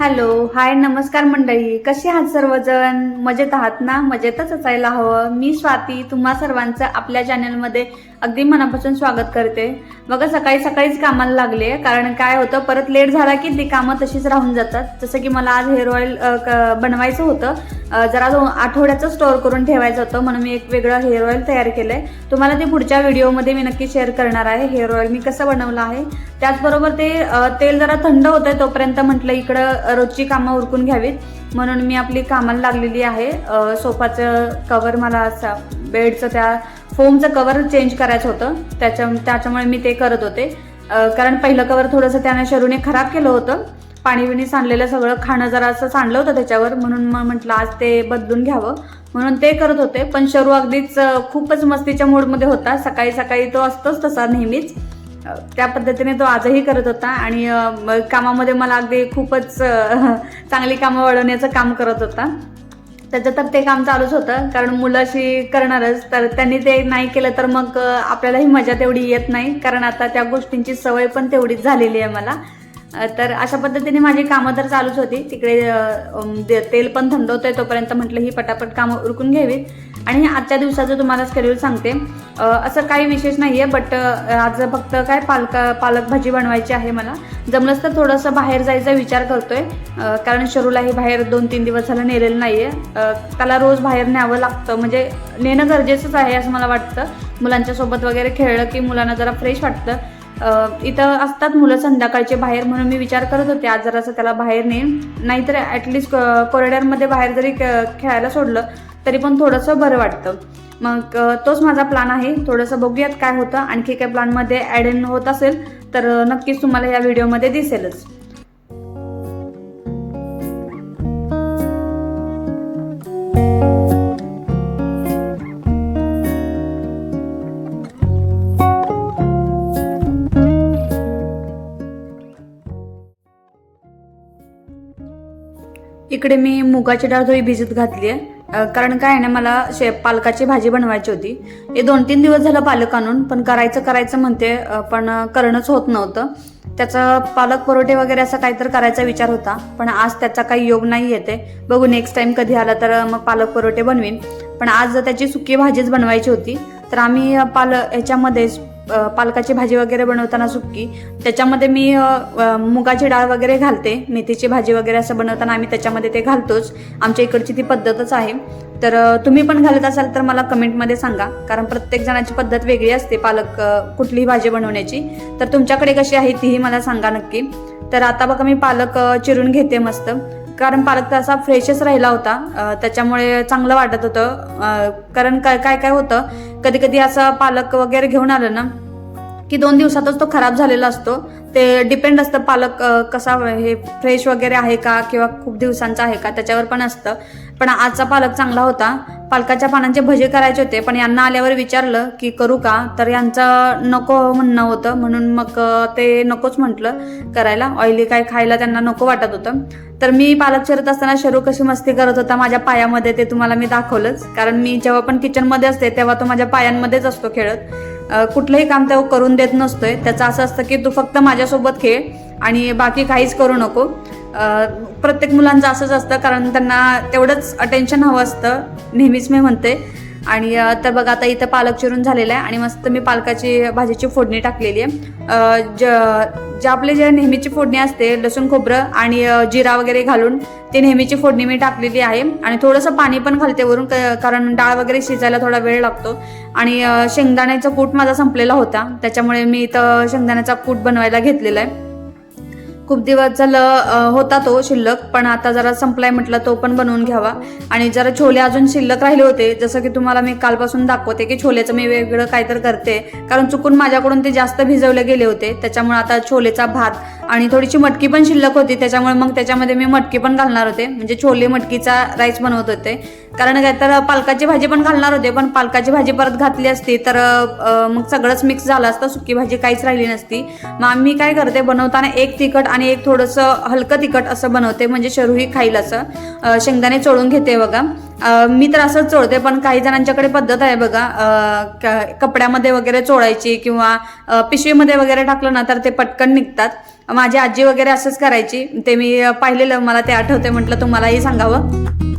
Hello hi नमस्कार मंडळी. कसे आहात सर्वजण? मजेत आहात ना? मजेतच असायला हवं. मी स्वाती तुम्हा सर्वांचं आपल्या चॅनलमध्ये अगदी मनापासून स्वागत करते. बघा सकाळी सकाळीच कामाला लागले. कारण काय होतं परत लेट झाला की ती कामं तशीच राहून जातात. जसं की मला आज हेअर ऑइल बनवायचं होतं. जरा आठवड्याचं स्टोअर करून ठेवायचं होतं. म्हणून मी एक वेगळं हेअर ऑइल तयार केलं आहे तुम्हाला ते पुढच्या व्हिडिओमध्ये मी नक्की शेअर करणार आहे हेअर ऑइल मी कसं बनवलं आहे. त्याचबरोबर ते तेल जरा थंड होतंय तोपर्यंत म्हटलं इकडं रोजची कामं उरकून घ्यावीत. म्हणून मी आपली कामाला लागलेली आहे. सोफाचं कवर मला असं बेडचं त्या फोमचं कवर चेंज करायचं होतं. त्याच्या त्याच्यामुळे मी ते करत होते. कारण पहिलं कवर थोडंसं त्याने शरूने खराब केलं होतं. पाणी बिणी सांडलेलं सगळं खाणं जरा असं सांडलं होतं त्याच्यावर. म्हणून मग म्हटलं आज ते बदलून घ्यावं. म्हणून ते करत होते. पण शरू अगदीच खूपच मस्तीच्या मूडमध्ये होता. सकाळी सकाळी तो असतोच तसा नेहमीच. त्या पद्धतीने तो आजही करत होता. आणि कामामध्ये मला अगदी खूपच चांगली कामं वळवण्याचं काम करत होता. त्याचं तर ते काम चालूच होतं कारण मुलं अशी करणारच. तर त्यांनी ते नाही केलं तर मग आपल्यालाही मजा तेवढी येत नाही. कारण आता त्या गोष्टींची सवय पण तेवढीच झालेली आहे मला. तर अशा पद्धतीने माझी कामं तर चालूच होती. तिकडे तेल पण थंड आहे तोपर्यंत म्हटलं ही पटापट कामं उरकून घ्यावीत आणि आजच्या दिवसाचं तुम्हाला स्केड्यूल सांगते. असं काही विशेष नाही आहे बट आज फक्त काय पालका पालक भाजी बनवायची आहे मला. जमलंच तर थोडंसं बाहेर जायचा विचार करतोय. कारण शरूलाही बाहेर दोन तीन दिवस झालं नेलेलं नाही आहे त्याला रोज बाहेर न्यावं लागतं. म्हणजे नेणं गरजेचंच आहे असं मला वाटतं. मुलांच्या सोबत वगैरे खेळलं की मुलांना जरा फ्रेश वाटतं. इथं असतात मुलं संध्याकाळचे बाहेर म्हणून मी विचार करत होते आज जरासं त्याला बाहेर नेईन. नाहीतर ॲटलिस्ट कॉरिडॉरमध्ये बाहेर जरी खेळायला सोडलं तरी पण थोडंसं बरं वाटतं. मग तोच माझा प्लॅन आहे. थोडंसं बघूयात काय होतं. आणखी काय प्लॅनमध्ये ॲड इन होत असेल तर नक्कीच तुम्हाला या व्हिडिओमध्ये दिसेलच. इकडे मी मुगाची डाळ थोडी भिजत घातली आहे. कारण काय आहे ना मला शे पालकाची भाजी बनवायची होती. हे दोन तीन दिवस झालं पालक आणून पण करायचं करायचं म्हणते पण करणंच होत नव्हतं. त्याचा पालक परोठे वगैरे असं काहीतरी करायचा विचार होता पण आज त्याचा काही योग नाही येते. बघू नेक्स्ट टाइम कधी आला तर मग पालक परोठे बनवीन. पण आज त्याची सुकी भाजीच बनवायची होती. तर आम्ही पालक पाल पालकाची भाजी वगैरे बनवताना सुक्की त्याच्यामध्ये मी मुगाची डाळ वगैरे घालते. मेथीची भाजी वगैरे असं बनवताना आम्ही त्याच्यामध्ये ते घालतोच. आमच्या इकडची ती पद्धतच आहे. तर तुम्ही पण घालत असाल तर मला कमेंटमध्ये सांगा. कारण प्रत्येक जणाची पद्धत वेगळी असते पालक कुठलीही भाजी बनवण्याची. तर तुमच्याकडे कशी आहे तीही मला सांगा नक्की. तर आता बघा मी पालक चिरून घेते मस्त. कारण पालक तर असा फ्रेशच राहिला होता. त्याच्यामुळे चांगलं वाटत होतं. कारण काय काय काय होतं? कधी कधी असं पालक वगैरे घेऊन आलं ना की दोन दिवसातच तो खराब झालेला असतो. ते डिपेंड असतं पालक कसा हे फ्रेश वगैरे आहे का किंवा खूप दिवसांचा आहे का त्याच्यावर पण असतं. पण आजचा पालक चांगला होता. पालकाच्या पानांचे भजे करायचे होते. पण यांना आल्यावर विचारलं की करू का? तर यांचं नको म्हणणं होतं. म्हणून मग ते नकोच म्हटलं करायला. ऑइली काय खायला त्यांना नको वाटत होतं. तर मी पालक शिरत असताना शरू कशी मस्ती करत होता माझ्या पायामध्ये ते तुम्हाला मी दाखवलंच. कारण मी जेव्हा पण किचनमध्ये असते तेव्हा तो माझ्या पायांमध्येच असतो खेळत. कुठलंही काम त्या करून देत नसतोय. त्याचं असं असतं की तू फक्त माझ्यासोबत खेळ आणि बाकी काहीच करू नको. प्रत्येक मुलांचं असंच असतं कारण त्यांना तेवढंच अटेन्शन हवं असतं. नेहमीच मी म्हणते आणि तर बघा आता इथं पालक चिरून झालेलं आहे आणि मस्त मी पालकाची भाजीची फोडणी टाकलेली आहे. ज जे आपले जे नेहमीची फोडणी असते लसूण खोबरं आणि जिरा वगैरे घालून ती नेहमीची फोडणी मी टाकलेली आहे. आणि थोडंसं पाणी पण घालते वरून क- कारण डाळ वगैरे शिजायला थोडा वेळ लागतो. आणि शेंगदाण्याचा कूट माझा संपलेला होता. त्याच्यामुळे मी इथं शेंगदाण्याचा कूट बनवायला घेतलेला आहे. खूप दिवस झालं होता तो शिल्लक पण आता जरा संपलाय म्हटलं तो पण बनवून घ्यावा. आणि जरा छोले अजून शिल्लक राहिले होते जसं की तुम्हाला मी कालपासून दाखवते की छोलेचं मी वेगळं काहीतरी करते. कारण चुकून माझ्याकडून ते जास्त भिजवले गेले होते त्याच्यामुळे आता छोलेचा भात आणि थोडीशी मटकी पण शिल्लक होती त्याच्यामुळे मग त्याच्यामध्ये मी मटकी पण घालणार होते. म्हणजे छोले मटकीचा राईस बनवत होते. कारण काय तर पालकाची भाजी पण घालणार होते पण पालकाची भाजी परत घातली असती तर मग सगळंच मिक्स झालं असतं सुकी भाजी काहीच राहिली नसती. मग आम्ही काय करते बनवताना एक तिखट आणि एक थोडंसं हलकं तिखट असं बनवते म्हणजे शरूही खाईल असं. शेंगदाणे चोळून घेते बघा. मी तर असंच चोळते पण काही जणांच्याकडे पद्धत आहे बघा. कपड्यामध्ये वगैरे चोळायची किंवा पिशवीमध्ये वगैरे टाकलं ना तर ते पटकन निघतात. माझी आजी वगैरे असंच करायची. ते मी पाहिलेलं मला ते आठवते म्हटलं तुम्हालाही सांगावं.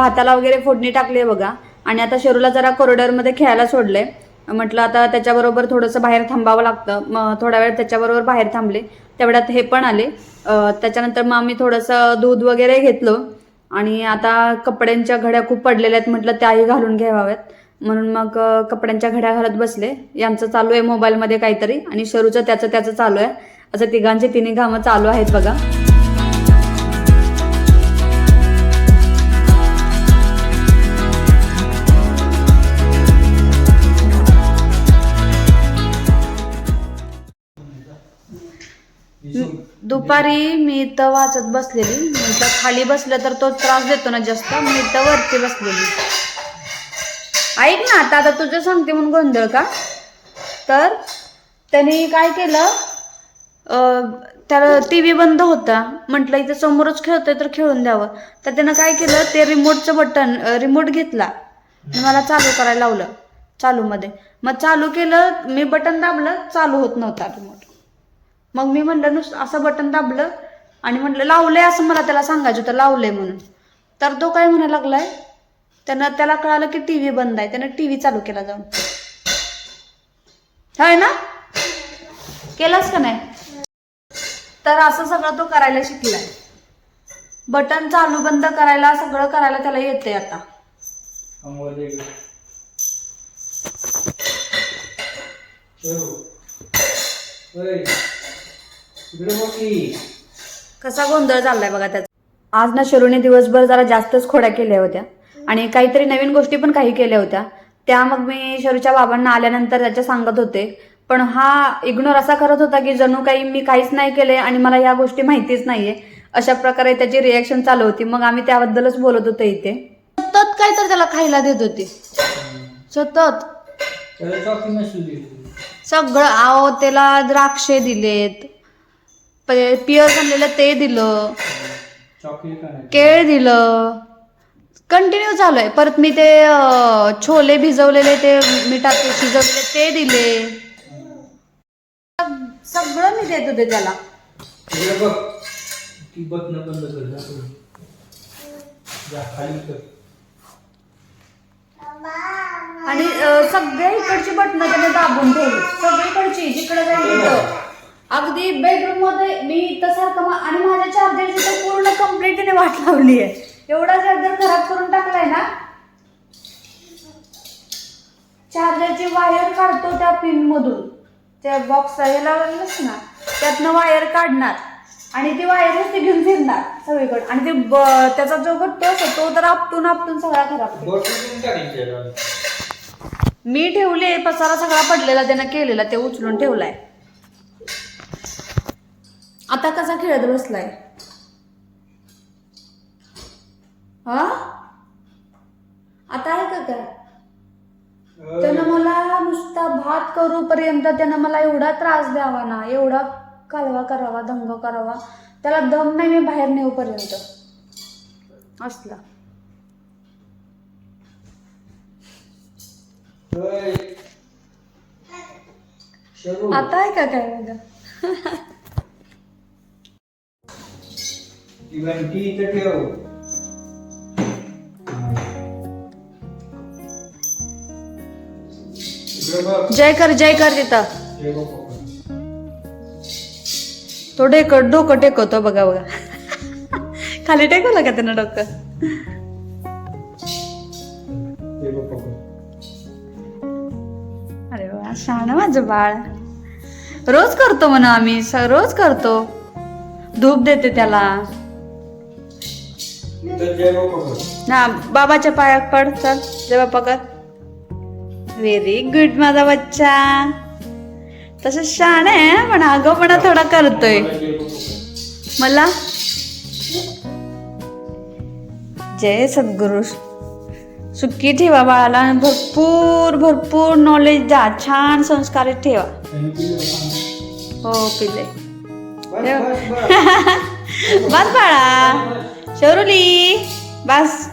भाताला वगैरे फोडणी टाकली आहे बघा. आणि आता शरूला जरा कॉरिडॉरमध्ये खेळायला सोडलंय. म्हटलं आता त्याच्याबरोबर थोडंसं बाहेर थांबावं लागतं. मग थोडा वेळ त्याच्याबरोबर बाहेर थांबले. तेवढ्यात हे पण आले. त्याच्यानंतर मग आम्ही थोडंसं दूध वगैरे घेतलं. आणि आता कपड्यांच्या घड्या खूप पडलेल्या आहेत म्हटलं त्याही घालून घ्याव्यात. म्हणून मग कपड्यांच्या घड्या घालत बसले. यांचं चालू आहे मोबाईलमध्ये काहीतरी. आणि शरूचं त्याचं त्याचं चालू आहे. असं तिघांचे तिन्ही घामं चालू आहेत बघा. दुपारी मी इथं वाचत बसलेली. म्हटलं खाली बसलं तर तो त्रास देतो ना जास्त. मी इथं वरती बसलेली. ऐक ना आता आता तुझं सांगते म्हणून गोंधळ का? तर त्याने काय केलं? त्याला टी व्ही बंद होता. म्हटलं इथं समोरच खेळतोय तर खेळून द्यावं. तर त्यानं काय केलं? ते रिमोटचं बटन रिमोट घेतला. मला चालू करायला लावलं. चालूमध्ये. मग चालू केलं मी बटन दाबलं चालू होत नव्हता रिमोट मग मी म्हणलं नुसतं असं बटन दाबलं आणि म्हटलं लावलंय असं मला त्याला सांगायचं होतं लावलंय म्हणून. तर तो काय म्हणायला लागलाय त्यानं त्याला कळालं की टी व्ही बंद आहे त्यानं टी व्ही चालू केला जाऊन. हाय ना? केलास का नाही? तर असं सगळं तो करायला शिकलाय. बटन चालू बंद करायला सगळं करायला त्याला येते आता. Hey. कसा गोंधळ चाललाय बघा त्याचा. आज ना शरूने दिवसभर जरा जास्तच खोड्या केल्या होत्या. आणि काहीतरी नवीन गोष्टी पण काही केल्या होत्या. त्या मग मी शरूच्या बाबांना आल्यानंतर त्याच्या सांगत होते. पण हा इग्नोर असा करत होता की जणू काही मी काहीच नाही केले आणि मला या गोष्टी माहितीच नाहीये. अशा प्रकारे त्याची रिॲक्शन चालू होती. मग आम्ही त्याबद्दलच बोलत होतो इथे. सतत काय तर त्याला खायला देत होते. सतत. सगळं आहो त्याला द्राक्षे दिलेत. प- पियर आणलेलं ते दिलं. चॉकलेट केळ दिलं. कंटिन्यू चालू आहे परत मी ते अं, छोले भिजवलेले ते मिठात शिजवलेले ते दिले. सग- सगळं मी देत होते त्याला. इकडे बघ ती बटन बंद कर जा पुढे. जा खाली कर. आणि अं, सगळ्या इकडची बटणं त्याने दाबून ठेवली. सगळीकडची जिकडे जाईल अगदी बेडरूममध्ये मी इथं सारखं आणि माझ्या चार्जरची तर पूर्ण कम्प्लीटने वाट लावली आहे. एवढा चार्जर खराब करून टाकलाय ना. चार्जरची वायर काढतो त्या पिन मधून. त्या बॉक्स हे लावलेलंच ना त्यातनं वायर काढणार आणि ती वायर नुसती घेऊन फिरणार सगळीकडे. आणि ते त्याचा जो गट्टू असतो तो तर आपटून आपटून सगळा खराब. मी ठेवले पसारा सगळा पडलेला त्यानं केलेला ते उचलून ठेवलाय. आता कसा खेळत बसलाय? हा? आता आहे का काय त्यानं मला नुसता भात करूपर्यंत त्यानं मला एवढा त्रास द्यावा ना एवढा कालवा करावा दंग करावा. त्याला दम नाही मी बाहेर नेऊपर्यंत. असला. आता आहे का काय इथं ठेव. इकडे इकडे बघ. जय कर जय कर तिथं. हे बघ पप्पा. तो डेक डोकं टेकवतो बघा बघा. खाली टेकवलं का त्यानं डोकं? हे बघ. अरे वा शहाणं माझं बाळ. रोज करतो म्हणा आम्ही स- रोज करतो. धूप देते त्याला. ना बाबाच्या पायात पड चल. बाप्पा कर व्हेरी गुड माझा बच्चा. तसं शाण आहे पण आगोपणा थोडा करतोय. मला? जय सद्गुरु. सुखी ठेवा बाळाला भरपूर भरपूर नॉलेज द्या. छान संस्कारित ठेवा. हो पिले. बस बाळा. शरुली बस.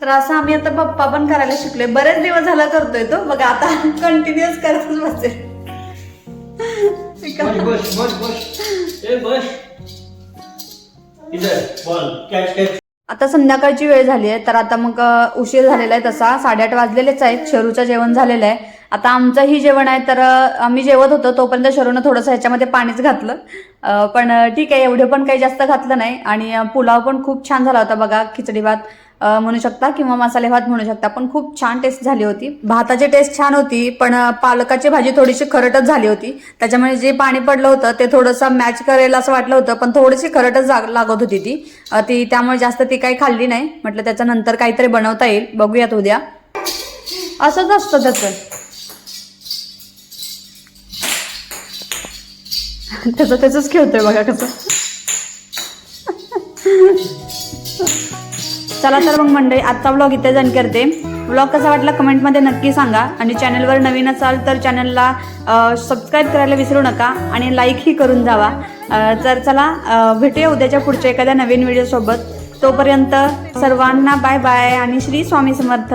तर असं आम्ही आता पप्पा पण करायला शिकलोय. बरेच दिवस झाला करतोय तो. बघा आता कंटिन्युअस करतच बसेल. आता संध्याकाळची वेळ झाली आहे तर आता मग उशीर झालेला आहे तसा. साडेआठ वाजलेलेच आहेत. शरूचं जेवण झालेलं आहे. आता आमचंही जेवण आहे तर आम्ही जेवत होतो. तोपर्यंत शरूनं थोडंसं ह्याच्यामध्ये पाणीच घातलं. पण ठीक आहे एवढं पण काही जास्त घातलं नाही. आणि पुलाव पण खूप छान झाला होता बघा. खिचडी भात म्हणू शकता किंवा मसाले भात म्हणू शकता. पण खूप छान टेस्ट झाली होती. भाताची टेस्ट छान होती पण पालकाची भाजी थोडीशी खरटच झाली होती. त्याच्यामुळे जे पाणी पडलं होतं ते थोडंसं मॅच करेल असं वाटलं होतं पण थोडीशी खरटच लागत होती ती. ती त्यामुळे जास्त ती काही खाल्ली नाही. म्हटलं त्याच्यानंतर काहीतरी बनवता येईल. बघूयात उद्या. असंच असतं त्याचं. त्याचं त्याचंच खेळतोय बघा कसं. चला तर मग मंडळी आजचा ब्लॉग इथे जण करते. ब्लॉग कसा वाटला कमेंटमध्ये नक्की सांगा. आणि चॅनलवर नवीन असाल तर चॅनलला सबस्क्राईब करायला विसरू नका आणि लाईकही करून जावा. तर चला भेटूया उद्याच्या पुढच्या एखाद्या नवीन व्हिडिओसोबत तोपर्यंत सर्वांना बाय बाय आणि श्री स्वामी समर्थ.